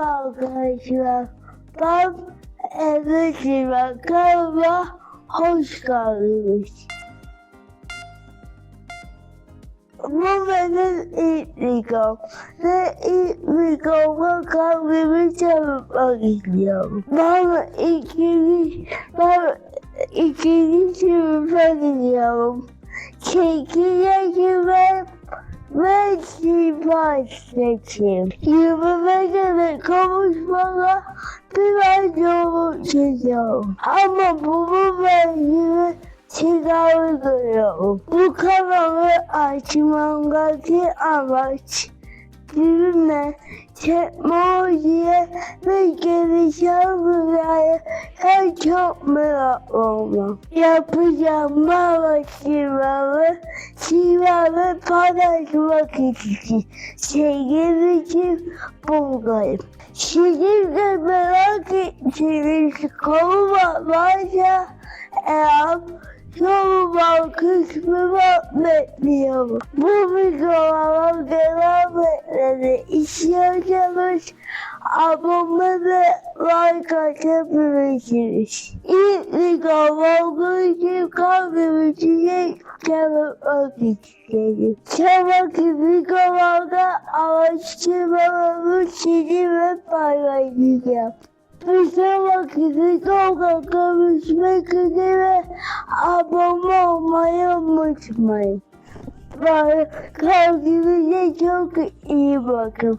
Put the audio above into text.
arkadaşlar. Ben Emre Çimen kanalıma hoş geldiniz. Bu benim ilk videom. Ve ilk videoma kalbimi çarpmak istiyorum. Ben ikinci, ben ikinci sınıfa gidiyorum. Çünkü yaşımın ve Sivas seçim. 25 kavuşmana biraz yolum çiziyorum. Ama bunu verdiğimi tedavi görüyorum. Bu kanalı açmamdaki amaç bilme, teknolojiye ve gelişen dünyaya her çok merak olmam. Yapacağım bağlaştırmalı, sivri şivaları paylaşmak için sevgili için buradayım. Sizin de merak ettiğiniz konu varsa eğer Yorumlar kısmına bekliyorum. Bu videolara devam etmeni istiyorsanız abone ve like atabilirsiniz. İlk videolar için kalbimizi tanıtmak istedim. Sonraki videolarda araştırmalarımı sizinle paylaşacağım. Bir sonraki videoda görüşmek üzere abone olmayı unutmayın. Ve kendinize çok iyi bakın.